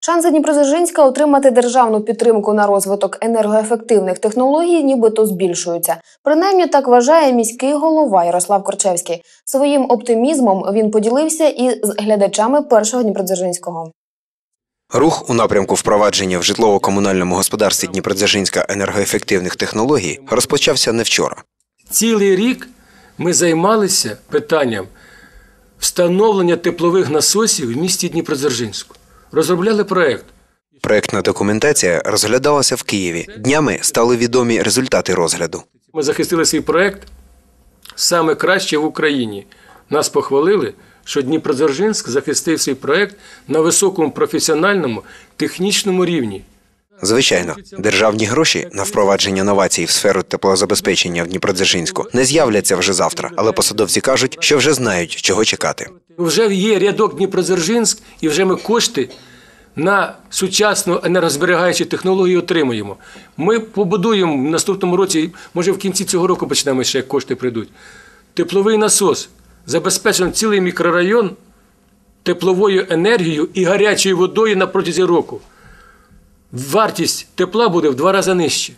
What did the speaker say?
Шанси Дніпродзержинська отримати державну підтримку на розвиток енергоефективних технологій нібито збільшуються. Принаймні так вважає міський голова Ярослав Корчевський. Своїм оптимізмом він поділився і з глядачами першого Дніпродзержинського. Рух у напрямку впровадження в житлово-комунальному господарстві Дніпродзержинська енергоефективних технологій розпочався не вчора. Цілий рік ми займалися питанням встановлення теплових насосів в місті Дніпродзержинську. Розробляли проект. Проектна документація розглядалася в Києві. Днями стали відомі результати розгляду. Ми захистили свій проект саме краще в Україні. Нас похвалили, що Дніпродзержинськ захистив свій проект на високому професіональному технічному рівні. Звичайно, державні гроші на впровадження новацій в сферу теплозабезпечення в Дніпродзержинську не з'являться вже завтра, але посадовці кажуть, що вже знають, чого чекати. Вже є рядок Дніпродзержинськ, і вже ми кошти на сучасну енергозберігаючу технологію отримуємо. Ми побудуємо в наступному році, може в кінці цього року почнемо ще як кошти прийдуть. Тепловий насос забезпечено цілий мікрорайон тепловою енергією і гарячою водою на протязі року. Вартість тепла буде в два рази нижче.